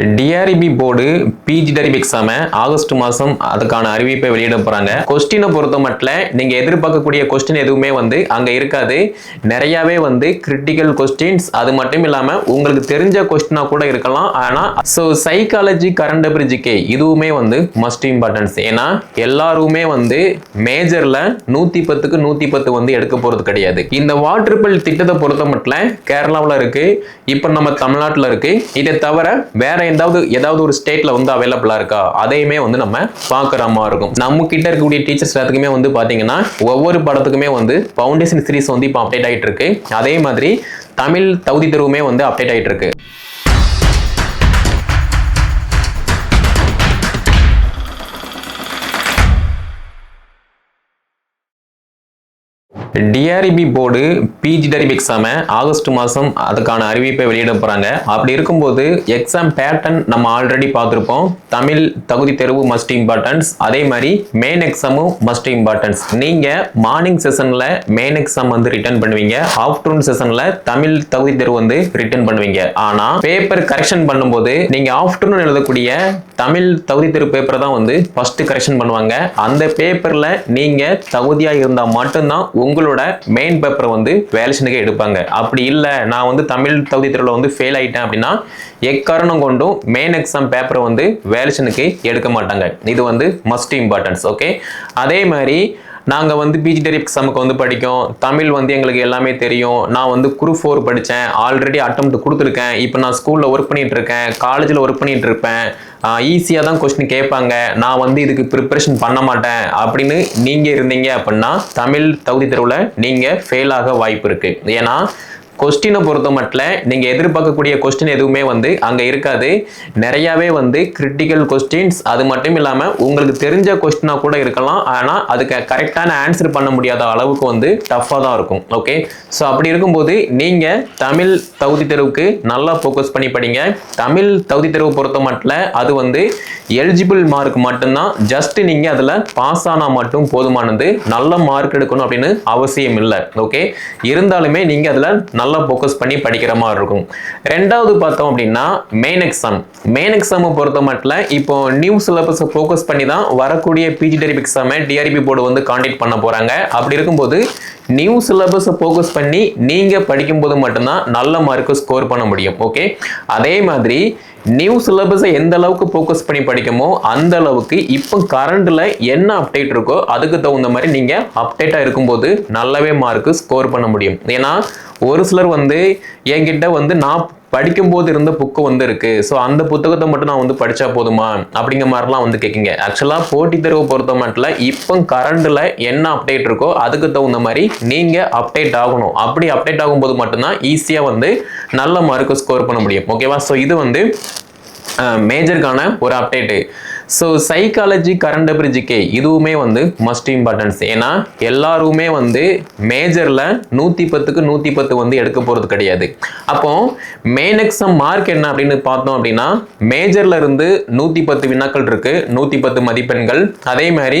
டிஆர்இபி board PG TRB எக்ஸாமை August மாதம் அதுக்கான அறிவிப்பை வெளியிட போகிறாங்க கொஸ்டினை பொறுத்த மட்டும் நீங்கள் எதிர்பார்க்கக்கூடிய கொஸ்டின் எதுவுமே வந்து அங்கே இருக்காது. நிறையாவே வந்து கிரிட்டிக்கல் கொஸ்டின்ஸ் அது மட்டும் இல்லாமல் உங்களுக்கு தெரிஞ்ச கொஸ்டினாக கூட இருக்கலாம். ஆனால் ஸோ சைக்காலஜி கரண்ட் பிரிட்ஜிக்கே இதுவுமே வந்து மஸ்ட் இம்பார்ட்டன்ஸ் ஏன்னா எல்லாருமே வந்து மேஜரில் நூற்றி பத்துக்கு நூற்றி பத்து வந்து எடுக்க போகிறது கிடையாது. இந்த வாட்டர் பில் திட்டத்தை பொறுத்த மட்டும் கேரளாவில் இருக்குது இப்போ நம்ம தமிழ்நாட்டில் இருக்குது இதை தவிர வேற எதாவது ஏதாவது ஒரு ஸ்டேட்ல வந்து அவைலபிளா இருக்கா? அதையுமே வந்து நம்ம பாக்குற மாதிரி இருக்கும். நம்ம கிட்ட இருக்கக்கூடிய டீச்சர்ஸ் எல்லாத்துக்குமே வந்து பாத்தீங்கன்னா ஒவ்வொரு படத்துக்குமே வந்து ஃபவுண்டேஷன் சீரிஸ் வந்து இப்போ அப்டேட் ஆயிட்டு இருக்கு அதே மாதிரி தமிழ் தகுதி தெருவுமே வந்து அப்டேட் ஆயிட்டு இருக்கு டிஆர்இபி போர்டு பிஜி டரிப் எக்ஸாமை ஆகஸ்ட் மாதம் அதுக்கான அறிவிப்பை வெளியிட போகிறாங்க அப்படி இருக்கும்போது எக்ஸாம் பேட்டர்ன் நம்ம ஆல்ரெடி பார்த்துருப்போம். தமிழ் தகுதி தேர்வு மஸ்ட் இம்பார்ட்டன்ஸ் அதே மாதிரி மெயின் எக்ஸாமும் மஸ்ட் இம்பார்ட்டன்ஸ் நீங்கள் மார்னிங் செஷனில் மெயின் எக்ஸாம் வந்து ரிட்டர்ன் பண்ணுவீங்க. ஆஃப்டர்நூன் செஷனில் தமிழ் தகுதி தேர்வு வந்து ரிட்டர்ன் பண்ணுவீங்க. ஆனால் பேப்பர் கரெக்ஷன் பண்ணும்போது நீங்கள் ஆஃப்டர்நூன் எழுதக்கூடிய தமிழ் தகுதி தேர்வு பேப்பரை தான் வந்து ஃபஸ்ட்டு கரெக்ஷன் பண்ணுவாங்க. அந்த பேப்பரில் நீங்கள் தகுதியாக இருந்தால் மட்டும்தான் உங்களுக்கு தமிழோட மெயின் பேப்பரை வந்து வேலேஷனுக்கு எடுப்பாங்க. அப்படி இல்லை நான் வந்து தமிழ் தகுதி தேர்வில் வந்து ஃபெயில் ஆகிட்டேன் அப்படின்னா எக்காரணம் கொண்டும் மெயின் எக்ஸாம் பேப்பரை வந்து வேலேஷனுக்கு எடுக்க மாட்டாங்க. இது வந்து மஸ்ட் இம்பார்ட்டன்ஸ் ஓகே அதே மாதிரி நாங்கள் வந்து பிஜிடரி எக்ஸாமுக்கு வந்து படிக்கும். தமிழ் வந்து எங்களுக்கு எல்லாமே தெரியும். நான் வந்து குரூப் ஃபோர் படித்தேன் ஆல்ரெடி அட்டம் கொடுத்துருக்கேன். இப்போ நான் ஸ்கூலில் ஒர்க் பண்ணிகிட்டு இருக்கேன். காலேஜில் ஒர்க் பண்ணிகிட்டு இருப்பேன். ஈஸியாக தான் கொஸ்டின் கேட்பாங்க. நான் வந்து இதுக்கு ப்ரிப்பரேஷன் பண்ண மாட்டேன். அப்படின்னு நீங்கள் இருந்தீங்க அப்படின்னா தமிழ் தகுதி தேர்வில் நீங்கள் ஃபெயில் ஆக வாய்ப்பு இருக்குது ஏன்னா கொஸ்டினை பொறுத்த மட்டும் நீங்கள் எதிர்பார்க்கக்கூடிய கொஸ்டின் எதுவுமே வந்து அங்கே இருக்காது. நிறையாவே வந்து கிரிட்டிக்கல் கொஸ்டின்ஸ் அது மட்டும் இல்லாமல் உங்களுக்கு தெரிஞ்ச கொஸ்டினாக கூட இருக்கலாம். ஆனால் அதுக்கு கரெக்டான ஆன்சர் பண்ண முடியாத அளவுக்கு வந்து டஃப்பாக தான் இருக்கும். ஓகே ஸோ அப்படி இருக்கும்போது நீங்கள் தமிழ் தகுதி தேர்வுக்கு நல்லா ஃபோக்கஸ் பண்ணி படிங்க. தமிழ் தகுதி தேர்வு பொறுத்த மட்டும் அது வந்து எலிஜிபிள் மார்க் மட்டும்தான். ஜஸ்ட் நீங்கள் அதில் பாஸ் ஆனால் மட்டும் போதுமானது. நல்ல மார்க் எடுக்கணும் அப்படின்னு அவசியம் இல்லை. ஓகே இருந்தாலுமே நீங்கள் அதில் நல்ல நல்லா ஃபோக்கஸ் பண்ணி படிக்கிற மாதிரி இருக்கும். ரெண்டாவது பார்த்தோம் அப்படின்னா மெயின் எக்ஸாம் மெயின் எக்ஸாமை பொறுத்த மட்டும் இப்போ நியூ சிலபஸை ஃபோக்கஸ் பண்ணி தான் வரக்கூடிய பிஜி டெரிப் எக்ஸாமை டிஆர்பி போர்டு வந்து காண்டாக்ட் பண்ண போகிறாங்க அப்படி இருக்கும்போது நியூ சிலபஸை ஃபோக்கஸ் பண்ணி நீங்கள் படிக்கும்போது மட்டும்தான் நல்ல மார்க்கு ஸ்கோர் பண்ண முடியும். ஓகே அதே மாதிரி நியூ சிலபஸை எந்த அளவுக்கு ஃபோக்கஸ் பண்ணி படிக்குமோ அந்த அளவுக்கு இப்போ கரண்டில் என்ன அப்டேட் இருக்கோ அதுக்கு தகுந்த மாதிரி நீங்கள் அப்டேட்டாக இருக்கும்போது நல்லாவே மார்க்கு ஸ்கோர் பண்ண முடியும். ஏன்னா ஒரு சில கவுன்சிலர் வந்து என்கிட்ட வந்து நான் படிக்கும்போது இருந்த புக்கு வந்து இருக்கு ஸோ அந்த புத்தகத்தை மட்டும் நான் வந்து படித்தா போதுமா? அப்படிங்கிற மாதிரிலாம் வந்து கேட்குங்க ஆக்சுவலாக போட்டித் தேர்வு பொறுத்த மட்டும் இப்போ கரண்டில் என்ன அப்டேட் இருக்கோ அதுக்கு தகுந்த மாதிரி நீங்கள் அப்டேட் ஆகணும். அப்படி அப்டேட் ஆகும்போது மட்டும்தான் ஈஸியாக வந்து நல்ல மார்க்கு ஸ்கோர் பண்ண முடியும். ஓகேவா ஸோ இது வந்து மேஜருக்கான ஒரு அப்டேட்டு ஸோ சைக்காலஜி கரண்ட் பிரிட்ஜிக்கே இதுவுமே வந்து மஸ்ட் இம்பார்ட்டன்ஸ் ஏன்னா எல்லாருமே வந்து மேஜரில் நூற்றி பத்துக்கு நூற்றி பத்து வந்து எடுக்க போகிறது கிடையாது. அப்போ மெயின் எக்ஸாம் மார்க் என்ன அப்படின்னு பார்த்தோம் அப்படின்னா மேஜரில் இருந்து நூற்றி பத்து வினாக்கள் இருக்குது நூற்றி பத்து மதிப்பெண்கள். அதே மாதிரி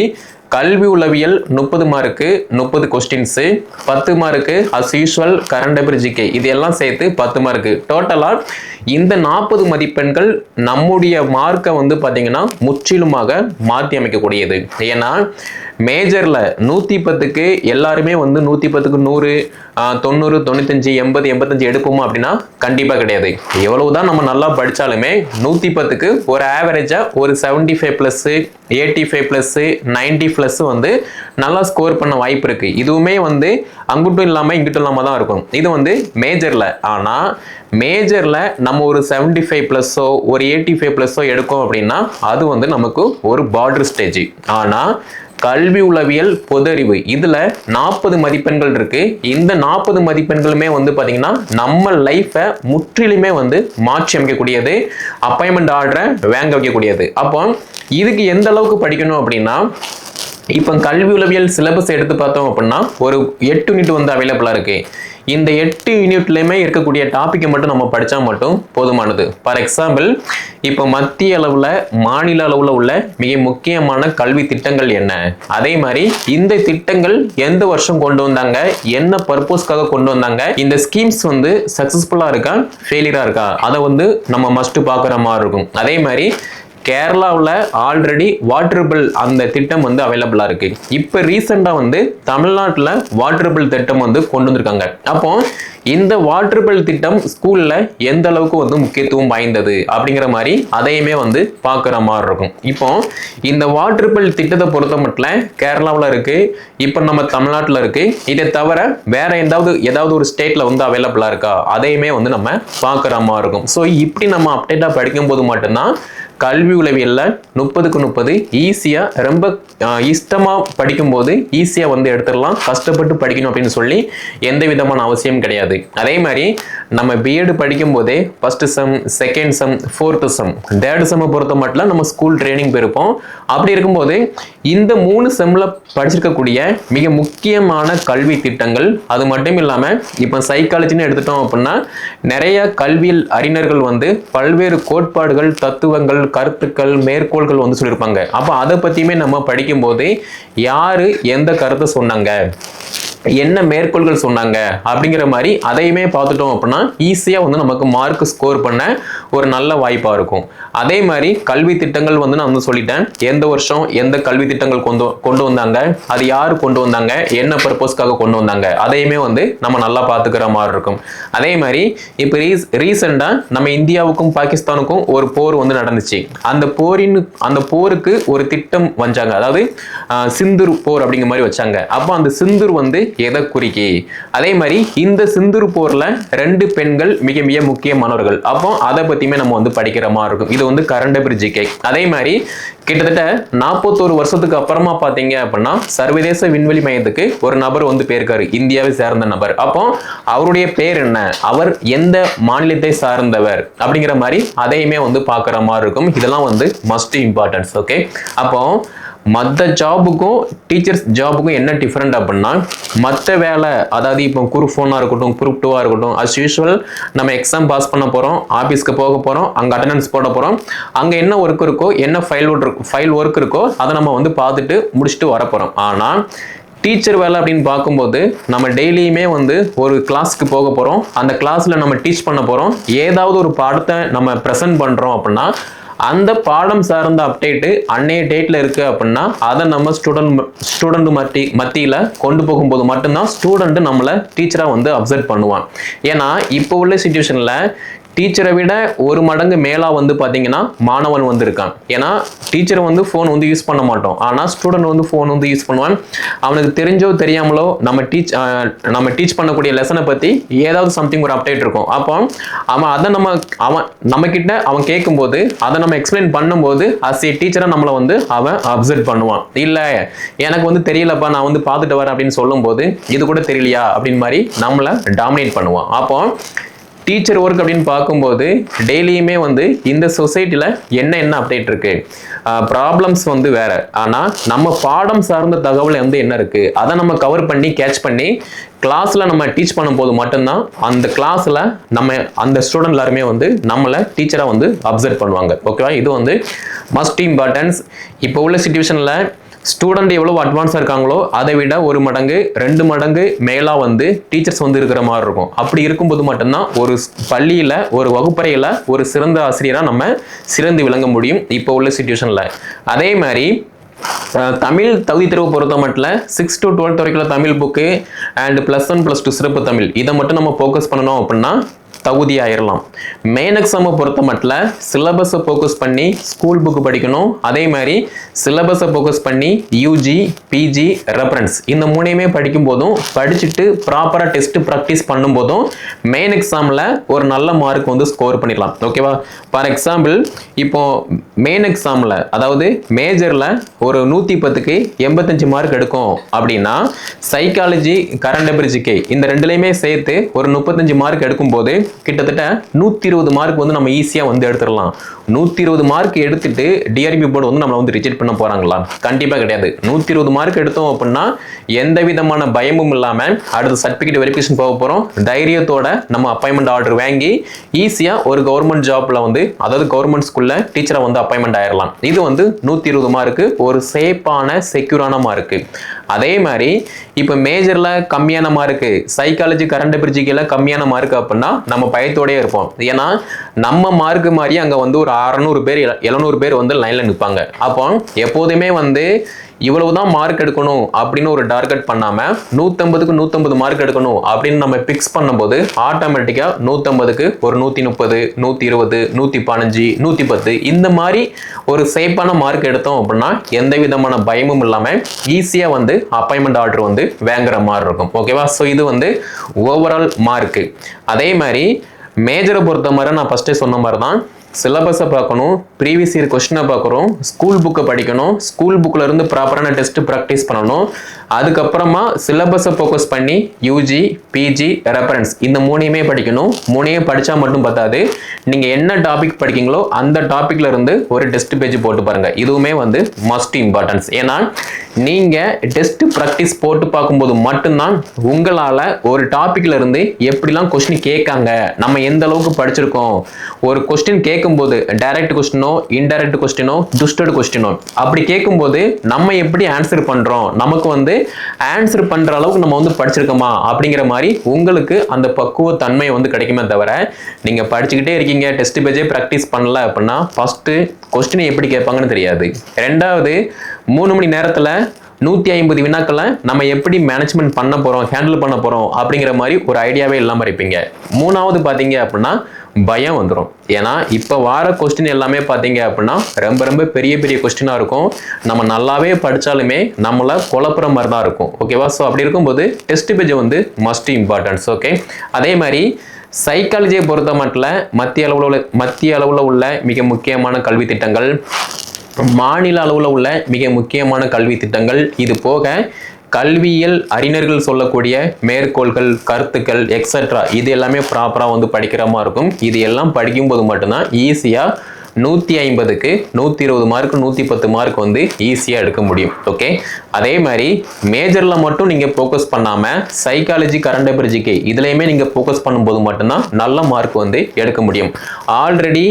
கல்வி உளவியல் முப்பது மார்க்கு முப்பது கொஸ்டின்ஸு பத்து mark as usual current GK இது எல்லாம் சேர்த்து பத்து மார்க்கு டோட்டலாக இந்த நாற்பது மதிப்பெண்கள் நம்முடைய மார்க்கை வந்து பார்த்தீங்கன்னா முற்றிலுமாக மாற்றி அமைக்கக்கூடியது. ஏன்னா மேஜரில் நூற்றி பத்துக்கு எல்லாருமே வந்து நூற்றி பத்துக்கு நூறு தொண்ணூறு தொண்ணூத்தஞ்சு எண்பது எண்பத்தஞ்சு எடுப்போமா அப்படின்னா கண்டிப்பாக கிடையாது. எவ்வளவு தான் நம்ம நல்லா படித்தாலுமே நூற்றி பத்துக்கு ஒரு ஆவரேஜாக ஒரு seventy five plus eighty five plus ninety plus வந்து நல்லா ஸ்கோர் பண்ண வாய்ப்பு இருக்குது இதுவுமே வந்து அங்கிட்டும் இல்லாமல் இங்கிட்டும் இல்லாமல் தான் இருக்கும். இது வந்து மேஜரில் ஆனால் மேஜரில் நம்ம ஒரு செவன்டி ஃபைவ் ப்ளஸ்ஸோ ஒரு எயிட்டி ஃபைவ் ப்ளஸ்ஸோ எடுக்கோம் அப்படின்னா அது வந்து நமக்கு ஒரு பார்டர் ஸ்டேஜ் ஆனால் கல்வி உளவியல் பொதறிவு இதில் நாற்பது மதிப்பெண்கள் இருக்குது இந்த நாற்பது மதிப்பெண்களுமே வந்து பார்த்திங்கன்னா நம்ம லைஃப்பை முற்றிலுமே வந்து மாற்றி அமைக்கக்கூடியது அப்பாயின்மெண்ட் ஆர்டரை வாங்க வைக்கக்கூடியது. அப்போ இதுக்கு எந்த அளவுக்கு படிக்கணும் அப்படின்னா இப்போ கல்வி உளவியல் சிலபஸ் எடுத்து பார்த்தோம் அப்படின்னா ஒரு எட்டு யூனிட் வந்து அவைலபிளாக இருக்குது இந்த எட்டு யூனிட்லையுமே இருக்கக்கூடிய டாப்பிக்கை மட்டும் நம்ம படித்தா மட்டும் போதுமானது. ஃபார் எக்ஸாம்பிள் இப்போ மத்திய அளவில் மாநில அளவில் உள்ள மிக முக்கியமான கல்வி திட்டங்கள் என்ன? அதே மாதிரி இந்த திட்டங்கள் எந்த வருஷம் கொண்டு வந்தாங்க? என்ன பர்பஸ்க்காக கொண்டு வந்தாங்க? இந்த ஸ்கீம்ஸ் வந்து சக்ஸஸ்ஃபுல்லாக இருக்கா? ஃபெயிலியராக இருக்கா? அதை வந்து நம்ம மஸ்ட் பார்க்குற மாதிரி இருக்கும். அதே மாதிரி கேரளாவில் ஆல்ரெடி வாட்டர் பில் அந்த திட்டம் வந்து அவைலபிளாக இருக்கு. இப்போ ரீசெண்டாக வந்து தமிழ்நாட்டில் வாட்டர் பில் திட்டம் வந்து கொண்டு வந்திருக்காங்க. அப்போ இந்த வாட்டர் பில் திட்டம் ஸ்கூலில் எந்த அளவுக்கு வந்து முக்கியத்துவம் வாய்ந்தது அப்படிங்கிற மாதிரி அதையுமே வந்து பார்க்குற மாதிரி இருக்கும். இப்போ இந்த வாட்டர் பில் திட்டத்தை பொறுத்த மட்டும் கேரளாவில் இருக்கு இப்போ நம்ம தமிழ்நாட்டில் இருக்கு. இதை தவிர வேற எதாவது ஏதாவது ஒரு ஸ்டேட்ல வந்து அவைலபிளாக இருக்கா? அதையுமே வந்து நம்ம பார்க்குற மாதிரி இருக்கும். ஸோ இப்படி நம்ம அப்டேட்டாக படிக்கும்போது மட்டும்தான் கல்வி உளவியலில் முப்பதுக்கு முப்பது ஈஸியாக ரொம்ப இஷ்டமாக படிக்கும்போது ஈஸியாக வந்து எடுத்துடலாம் கஷ்டப்பட்டு படிக்கணும் அப்படின்னு சொல்லி எந்த விதமான அவசியம் கிடையாது. அதே மாதிரி நம்ம பிஎட் படிக்கும்போதே first sem second sem fourth sem third செம்மை பொறுத்த மட்டும் நம்ம ஸ்கூல் ட்ரைனிங் போயிருப்போம் அப்படி இருக்கும்போது இந்த மூணு செம்மில் படிச்சிருக்கக்கூடிய மிக முக்கியமான கல்வி திட்டங்கள் அது மட்டும் இல்லாமல் இப்போ சைக்காலஜின்னு எடுத்துட்டோம் அப்படின்னா நிறைய கல்வியல் அறிஞர்கள் வந்து பல்வேறு கோட்பாடுகள் தத்துவங்கள் கருத்துக்கள் மேற்கோள்கள் வந்து சொல்லியிருப்பாங்க. அப்போ அதை பற்றியுமே நம்ம படிக்கும்போது யாரு எந்த கருத்தை சொன்னாங்க? என்ன மேற்கோள்கள் சொன்னாங்க? அப்படிங்கிற மாதிரி அதையுமே பார்த்துட்டோம் அப்படின்னா ஈஸியாக வந்து நமக்கு மார்க் ஸ்கோர் பண்ண ஒரு நல்ல வாய்ப்பாக இருக்கும். அதே மாதிரி கல்வி திட்டங்கள் வந்து நான் வந்து சொல்லிட்டேன். எந்த வருஷம் எந்த கல்வி திட்டங்கள் கொண்டு கொண்டு வந்தாங்க அது யார் கொண்டு வந்தாங்க என்ன பர்பஸ்க்காக கொண்டு வந்தாங்க அதையுமே வந்து நம்ம நல்லா பார்த்துக்கிற மாதிரி இருக்கும். அதே மாதிரி இப்போ ரீஸ் ரீசெண்டாக நம்ம இந்தியாவுக்கும் பாகிஸ்தானுக்கும் ஒரு போர் வந்து நடந்துச்சு. அந்த போரின் அந்த போருக்கு ஒரு திட்டம் வந்தாங்க அதாவது சிந்துர் சிந்தூர் போர் அப்படிங்கிற மாதிரி வச்சாங்க. அப்போ அந்த சிந்தூர் வந்து எதை குறிக்கி? அதே மாதிரி இந்த சிந்தூர் போரில் ரெண்டு பெண்கள் மிக மிக முக்கியமானவர்கள். அப்போ அதை பற்றியுமே நம்ம வந்து படிக்கிற மாதிரி இருக்கும். இது வந்து கரண்ட் ஜிகே அதே மாதிரி கிட்டத்தட்ட நாற்பத்தோரு வருஷத்துக்கு அப்புறமா பார்த்தீங்க அப்படின்னா சர்வதேச விண்வெளி மையத்துக்கு ஒரு நபர் வந்து போயிருக்காரு. இந்தியாவை சேர்ந்த நபர். அப்போ அவருடைய பேர் என்ன? அவர் எந்த மாநிலத்தை சார்ந்தவர்? அப்படிங்கிற மாதிரி அதையுமே வந்து பார்க்குற மாதிரி இருக்கும். இதெல்லாம் வந்து மஸ்ட் இம்பார்ட்டன்ஸ் ஓகே அப்போ மற்ற ஜாபுக்கும் டீச்சர்ஸ் ஜாபுக்கும் என்ன டிஃப்ரெண்ட் அப்படின்னா மற்ற வேலை அதாவது இப்போ குரூப் ஃபோனாக இருக்கட்டும் குரூப் டூவாக இருக்கட்டும் அஸ் யூஷுவல் நம்ம எக்ஸாம் பாஸ் பண்ண போகிறோம் ஆஃபீஸ்க்கு போக போகிறோம் அங்கே அட்டண்டன்ஸ் போட போகிறோம் அங்கே என்ன ஒர்க் இருக்கோ என்ன ஃபைல் ஒர்க் ஃபைல் ஒர்க் இருக்கோ அதை நம்ம வந்து பார்த்துட்டு முடிச்சுட்டு வர போகிறோம் ஆனால் டீச்சர் வேலை அப்படின்னு பார்க்கும்போது நம்ம டெய்லியுமே வந்து ஒரு கிளாஸ்க்கு போக போகிறோம் அந்த கிளாஸில் நம்ம டீச் பண்ண போகிறோம் ஏதாவது ஒரு பாடத்தை நம்ம ப்ரெசென்ட் பண்ணுறோம் அப்படின்னா அந்த பாடம் சார்ந்த அப்டேட்டு அன்னைய டேட்டில் இருக்குது அப்படின்னா அதை நம்ம ஸ்டூடெண்ட் ஸ்டூடெண்ட் மத்தி மத்தியில் கொண்டு போகும்போது மட்டும்தான் ஸ்டூடெண்ட் நம்மளை டீச்சராக வந்து அப்சர்வ் பண்ணுவான். ஏன்னா இப்போ உள்ள சுச்சுவேஷனில் டீச்சரை விட ஒரு மடங்கு மேலாக வந்து பார்த்தீங்கன்னா மாணவன் வந்து இருக்கான் ஏன்னா டீச்சர் வந்து ஃபோன் வந்து யூஸ் பண்ண மாட்டோம். ஆனால் ஸ்டூடெண்ட் வந்து ஃபோன் வந்து யூஸ் பண்ணுவான். அவனுக்கு தெரிஞ்சோ தெரியாமலோ நம்ம டீச் நம்ம டீச் பண்ணக்கூடிய லெசனை பற்றி ஏதாவது சம்திங் ஒரு அப்டேட் இருக்கும். அப்போ அவன் அதை நம்ம அவன் நம்மக்கிட்ட அவன் கேட்கும்போது அதை நம்ம எக்ஸ்பிளைன் பண்ணும்போது அஸ் ஏ டீச்சராக நம்மளை வந்து அவன் அப்சர்வ் பண்ணுவான். இல்லை எனக்கு வந்து தெரியலப்பா நான் வந்து பார்த்துட்டு வரேன் அப்படின்னு சொல்லும்போது இது கூட தெரியலையா? அப்படின்னு மாதிரி நம்மளை டாமினேட் பண்ணுவான். அப்போ டீச்சர் ஒர்க் அப்படின்னு பார்க்கும்போது டெய்லியுமே வந்து இந்த சொசைட்டியில் என்ன என்ன அப்டேட் இருக்குது ப்ராப்ளம்ஸ் வந்து வேற. ஆனால் நம்ம பாடம் சார்ந்த தகவல் வந்து என்ன இருக்குது அதை நம்ம கவர் பண்ணி கேட்ச் பண்ணி கிளாஸில் நம்ம டீச் பண்ணும்போது மட்டும்தான் அந்த கிளாஸில் நம்ம அந்த ஸ்டூடெண்ட் எல்லாருமே வந்து நம்மளை டீச்சராக வந்து அப்சர்வ் பண்ணுவாங்க. ஓகேவா இது வந்து மஸ்ட் இம்பார்ட்டன்ஸ் இப்போ உள்ள சுச்சுவேஷனில் ஸ்டூடெண்ட் எவ்வளோ அட்வான்ஸாக இருக்காங்களோ அதை விட ஒரு மடங்கு ரெண்டு மடங்கு மேலாக வந்து டீச்சர்ஸ் வந்து இருக்கிற மாதிரி இருக்கும். அப்படி இருக்கும்போது மட்டும்தான் ஒரு பள்ளியில் ஒரு வகுப்பறையில் ஒரு சிறந்த ஆசிரியராக நம்ம சிறந்து விளங்க முடியும் இப்போ உள்ள சுச்சுவேஷனில் அதே மாதிரி தமிழ் தகுதி தேர்வு பொறுத்த மட்டும் சிக்ஸ் டு டுவெல்த் வரைக்கும் Tamil book and plus one plus two சிறப்பு தமிழ். இதை மட்டும் நம்ம ஃபோக்கஸ் பண்ணணும் அப்படின்னா தகுதியாயிடலாம் மெயின் எக்ஸாமை பொறுத்த மட்டும் சிலபஸை ஃபோக்கஸ் பண்ணி ஸ்கூல் புக்கு படிக்கணும். அதே மாதிரி சிலபஸை ஃபோக்கஸ் பண்ணி யூஜி பிஜி ரெஃபரன்ஸ் இந்த மூணையுமே படிக்கும் போதும் படிச்சுட்டு ப்ராப்பராக டெஸ்ட் ப்ராக்டிஸ் பண்ணும்போதும் மெயின் எக்ஸாமில் ஒரு நல்ல மார்க் வந்து ஸ்கோர் பண்ணிடலாம் ஓகேவா ஃபார் எக்ஸாம்பிள் இப்போ மெயின் எக்ஸாமில் அதாவது மேஜரில் ஒரு நூற்றி பத்துக்கு எண்பத்தஞ்சு மார்க் எடுக்கும் அப்படின்னா சைக்காலஜி கரண்ட் அபிரிஜிகே இந்த ரெண்டுலேயுமே சேர்த்து ஒரு முப்பத்தஞ்சு மார்க் எடுக்கும்போது கிட்டத்தட்ட நூற்றி இருபது மார்க் வந்து நம்ம ஈஸியாக வந்து எடுத்துடலாம். நூற்றி இருபது மார்க் எடுத்துட்டு டிஆர்பி போர்டு வந்து நம்மளை வந்து ரிஜெக்ட் பண்ண போகிறாங்களா கண்டிப்பாக கிடையாது. நூற்றி இருபது மார்க் எடுத்தோம் அப்படின்னா எந்த விதமான பயமும் இல்லாமல் அடுத்த சர்டிஃபிகேட் வெரிஃபிகேஷன் போக போகிறோம் தைரியத்தோட நம்ம அப்பாயின்மெண்ட் ஆர்டர் வாங்கி ஈஸியாக ஒரு கவர்மெண்ட் ஜாப்பில் வந்து அதாவது கவர்மெண்ட் ஸ்கூலில் டீச்சரை வந்து அப்பாயின்மெண்ட் ஆயிடலாம் இது வந்து நூற்றி இருபது மார்க்கு ஒரு சேஃபான செக்யூரான மார்க்கு அதே மாதிரி இப்போ மேஜரில் கம்மியான மார்க்கு சைக்காலஜி கரண்ட் பிரிஜிக்கில் கம்மியான மார்க் அப்படின்னா நம்ம பயத்தோடயே இருப்போம். ஏன்னா நம்ம மார்க் மாதிரி அங்கே வந்து ஒரு அறநூறு பேர் எழுநூறு பேர் வந்து லைனில் நிற்பாங்க அப்போ எப்போதுமே வந்து இவ்வளவு தான் மார்க் எடுக்கணும் அப்படின்னு ஒரு டார்கெட் பண்ணாமல் நூற்றம்பதுக்கு நூற்றம்பது மார்க் எடுக்கணும் அப்படின்னு நம்ம ஃபிக்ஸ் பண்ணும்போது ஆட்டோமேட்டிக்காக நூற்றம்பதுக்கு ஒரு நூற்றி முப்பது நூற்றி இருபது நூற்றி பதினஞ்சு நூற்றி பத்து இந்த மாதிரி ஒரு சேஃபான மார்க் எடுத்தோம் அப்படின்னா எந்த விதமான பயமும் இல்லாமல் ஈஸியாக வந்து அப்பாயின்மெண்ட் ஆர்டர் வந்து வாங்குற மாதிரி இருக்கும். ஓகேவா ஸோ இது வந்து ஓவரால் மார்க்கு அதே மாதிரி மேஜரை பொறுத்த மாதிரி நான் ஃபஸ்ட்டே சொன்ன மாதிரி தான் சிலபஸை பார்க்கணும் ப்ரீவியஸ் இயர் கொஸ்டினை பார்க்குறோம் ஸ்கூல் புக்கை படிக்கணும் ஸ்கூல் புக்கிலேருந்து ப்ராப்பரான டெஸ்ட் ப்ராக்டிஸ் பண்ணணும். அதுக்கப்புறமா சிலபஸை ஃபோக்கஸ் பண்ணி யூஜி பிஜி ரெஃபரன்ஸ் இந்த மூணையுமே படிக்கணும். மூணையும் படித்தா மட்டும் பத்தாது. நீங்கள் என்ன டாபிக் படிக்கீங்களோ அந்த டாப்பிக்ல இருந்து ஒரு டெஸ்ட் பேஜ் போட்டு பாருங்கள் இதுவுமே வந்து மஸ்ட் இம்பார்ட்டன்ஸ் ஏன்னா நீங்கள் டெஸ்ட் ப்ராக்டிஸ் போட்டு பார்க்கும்போது மட்டும்தான் உங்களால் ஒரு டாப்பிக்ல இருந்து எப்படிலாம் கொஸ்டின் கேட்காங்க நம்ம எந்த அளவுக்கு படிச்சிருக்கோம் ஒரு கொஸ்டின் கேட்க கேட்கும்போது டைரக்ட் கொஸ்டினோ இன்டைரக்ட் கொஸ்டினோ டுஸ்டட் கொஸ்டினோ அப்படி கேட்கும்போது நம்ம எப்படி ஆன்சர் பண்ணுறோம் நமக்கு வந்து ஆன்சர் பண்ணுற அளவுக்கு நம்ம வந்து படிச்சிருக்கோமா? அப்படிங்கிற மாதிரி உங்களுக்கு அந்த பக்குவத்தன்மை வந்து கிடைக்குமே தவிர நீங்கள் படிச்சுக்கிட்டே இருக்கீங்க டெஸ்ட் பேஜே ப்ராக்டிஸ் பண்ணல அப்படின்னா ஃபஸ்ட்டு கொஸ்டினை எப்படி கேட்பாங்கன்னு தெரியாது. ரெண்டாவது மூணு மணி நேரத்தில் நூற்றி ஐம்பது வினாக்களை நம்ம எப்படி மேனேஜ்மெண்ட் பண்ண போகிறோம் ஹேண்டில் பண்ண போகிறோம் அப்படிங்கிற மாதிரி ஒரு ஐடியாவே இல்லாமல் இருப்பீங்க. மூணாவது பார்த்தீங்க அப்படின்னா பயம் வந்துடும் ஏன்னா இப்போ வார கொஸ்டின் எல்லாமே பார்த்தீங்க அப்படின்னா ரொம்ப ரொம்ப பெரிய பெரிய கொஸ்டினாக இருக்கும். நம்ம நல்லாவே படித்தாலுமே நம்மளை குழப்புற மாதிரி தான் இருக்கும். ஓகேவா ஸோ அப்படி இருக்கும்போது டெஸ்ட் பேஜ் வந்து மஸ்ட் இம்பார்ட்டன்ஸ் ஓகே அதே மாதிரி சைக்காலஜியை பொறுத்த மட்டும் மத்திய அளவில் உள்ள மத்திய அளவில் உள்ள மிக முக்கியமான கல்வி திட்டங்கள் மாநில அளவில் உள்ள மிக முக்கியமான கல்வி திட்டங்கள் இது போக கல்வியியல் அறிஞர்கள் சொல்லக்கூடிய மேற்கோள்கள் கருத்துக்கள் எக்ஸட்ரா இது எல்லாமே ப்ராப்பராக வந்து படிக்கிற மாதிரி இருக்கும். இது எல்லாம் படிக்கும்போது மட்டும்தான் ஈஸியாக நூற்றி ஐம்பதுக்கு நூற்றி இருபது மார்க் நூற்றி பத்து மார்க் வந்து ஈஸியாக எடுக்க முடியும். ஓகே அதே மாதிரி மேஜரில் மட்டும் நீங்கள் ஃபோக்கஸ் பண்ணாமல் சைக்காலஜி கரண்ட் அஃபேர் ஜிகே இதுலேயுமே நீங்கள் ஃபோக்கஸ் பண்ணும்போது மட்டும்தான் நல்ல மார்க் வந்து எடுக்க முடியும். ஆல்ரெடி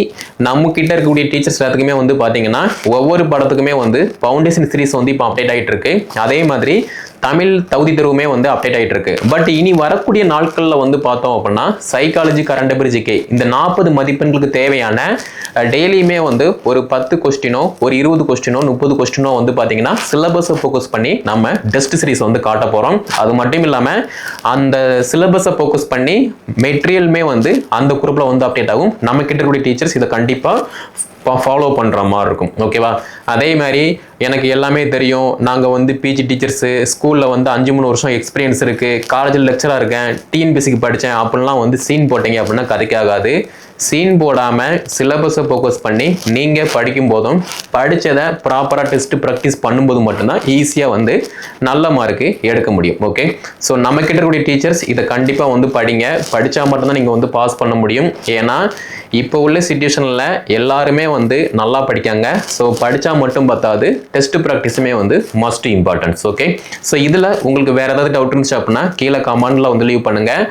நம்மக்கிட்ட இருக்கக்கூடிய டீச்சர்ஸ் எல்லாத்துக்குமே வந்து பார்த்தீங்கன்னா ஒவ்வொரு படத்துக்குமே வந்து ஃபவுண்டேஷன் சீரிஸ் வந்து இப்போ அப்டேட் ஆகிட்டு இருக்கு அதே மாதிரி தமிழ் தகுதி தேர்வுமே வந்து அப்டேட் ஆகிட்டு இருக்கு பட் இனி வரக்கூடிய நாட்களில் வந்து பார்த்தோம் அப்படின்னா சைக்காலஜி கரண்ட் அபிரிஜிக்கே இந்த நாற்பது மதிப்பெண்களுக்கு தேவையான டெய்லியுமே வந்து ஒரு பத்து கொஸ்டினோ ஒரு இருபது கொஸ்டினோ முப்பது கொஸ்டினோ வந்து பார்த்தீங்கன்னா சிலபஸை ஃபோக்கஸ் பண்ணி நம்ம டெஸ்ட் சீரிஸ் வந்து காட்ட போகிறோம் அது மட்டும் இல்லாமல் அந்த சிலபஸை ஃபோக்கஸ் பண்ணி மெட்டீரியலுமே வந்து அந்த குரூப்பில் வந்து அப்டேட் ஆகும். நம்ம கிட்ட இருக்கக்கூடிய டீச்சர்ஸ் இதை கண்டிப்பாக ஃபாலோ பண்ணுற மாதிரி இருக்கும் ஓகேவா அதே மாதிரி எனக்கு எல்லாமே தெரியும். நாங்கள் வந்து பிஜி டீச்சர்ஸு ஸ்கூலில் வந்து அஞ்சு மூணு வருஷம் எக்ஸ்பீரியன்ஸ் இருக்குது காலேஜில் லெக்சராக இருக்கேன். டிஎன்பிசிக்கு படித்தேன் அப்படிலாம் வந்து சீன் போட்டீங்க அப்படின்னா கதைக்காகாது சீன் போடாமல் சிலபஸை ஃபோக்கஸ் பண்ணி நீங்கள் படிக்கும் போதும் படித்ததை ப்ராப்பராக டெஸ்ட்டு ப்ராக்டிஸ் பண்ணும்போது மட்டும்தான் ஈஸியாக வந்து நல்ல மார்க்கு எடுக்க முடியும். ஓகே ஸோ நம்ம கிட்ட இருக்கக்கூடிய டீச்சர்ஸ் இதை கண்டிப்பாக வந்து படிங்க. படித்தா மட்டும்தான் நீங்கள் வந்து பாஸ் பண்ண முடியும். ஏன்னா இப்போ உள்ள சுச்சுவேஷனில் எல்லாருமே வந்து நல்லா படிக்காங்க. ஸோ படித்தா மட்டும் பத்தாது. டெஸ்ட் ப்ராக்டிஸுமே வந்து மஸ்ட் இம்பார்ட்டன்ஸ் ஓகே ஸோ இதில் உங்களுக்கு வேறு ஏதாவது டவுட் இருந்துச்சு அப்படின்னா கீழே கமெண்டில் வந்து லீவ் பண்ணுங்கள்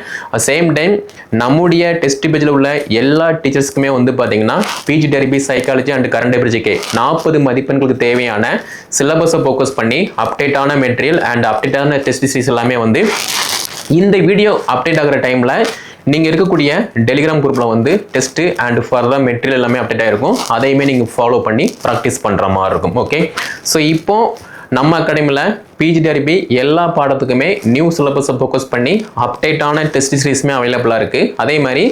சேம் டைம் நம்முடைய டெஸ்ட் பேஜில் உள்ள எல்லா எல்லா டீச்சர்ஸ்க்குமே வந்து பார்த்தீங்கன்னா PG TRB psychology and current எபிரிஜிக்கே நாற்பது மதிப்பெண்களுக்கு தேவையான சிலபஸை ஃபோக்கஸ் பண்ணி அப்டேட்டான மெட்டீரியல் அண்ட் அப்டேட்டான டெஸ்ட் சீஸ் எல்லாமே வந்து இந்த வீடியோ அப்டேட் ஆகிற டைமில் நீங்கள் இருக்கக்கூடிய டெலிகிராம் குரூப்பில் வந்து டெஸ்ட்டு அண்ட் ஃபர்தர் மெட்டீரியல் எல்லாமே அப்டேட் ஆகிருக்கும் அதையுமே நீங்கள் ஃபாலோ பண்ணி ப்ராக்டிஸ் பண்ணுற மாதிரி இருக்கும். ஓகே ஸோ இப்போது நம்ம அகாடமியில் பிஜிடிஆர்பி எல்லா பாடத்துக்குமே நியூ சிலபஸை ஃபோக்கஸ் பண்ணி அப்டேட்டான டெஸ்ட் சீரிஸுமே அவைலபிளாக இருக்குது அதே மாதிரி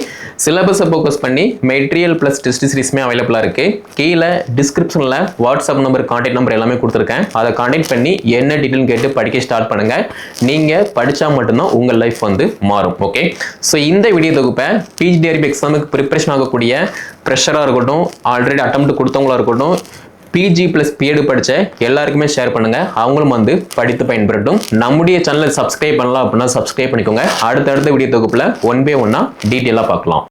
சிலபஸை ஃபோக்கஸ் பண்ணி மெட்டீரியல் ப்ளஸ் டெஸ்ட் சீரிஸுமே அவைலபிளாக இருக்குது கீழே டிஸ்கிரிப்ஷனில் வாட்ஸ்அப் நம்பர் கான்டாக்ட் நம்பர் எல்லாமே கொடுத்துருக்கேன். அதை கான்டாக்ட் பண்ணி என்ன டீட்டெயில் கேட்டு படிக்க ஸ்டார்ட் பண்ணுங்கள் நீங்கள் படித்தா மட்டும்தான் உங்கள் லைஃப் வந்து மாறும். ஓகே ஸோ இந்த வீடியோ தொகுப்பை பிஜிடிஆர்பி எக்ஸாமுக்கு ப்ரிப்பரேஷன் ஆகக்கூடிய ப்ரெஷராக இருக்கட்டும் ஆல்ரெடி அட்டம் கொடுத்தவங்களா இருக்கட்டும் பிஜி ப்ளஸ் பிஎடு படித்த எல்லாருக்குமே ஷேர் பண்ணுங்கள் அவங்களும் வந்து படித்து பயன்பெறட்டும். நம்முடைய சேனலை சப்ஸ்கிரைப் பண்ணலாம் அப்படின்னா சப்ஸ்கிரைப் பண்ணிக்கோங்க. அடுத்தடுத்த வீடியோ தொகுப்பில் ஒன் பை ஒன்னாக டீட்டெயிலாக பார்க்கலாம்.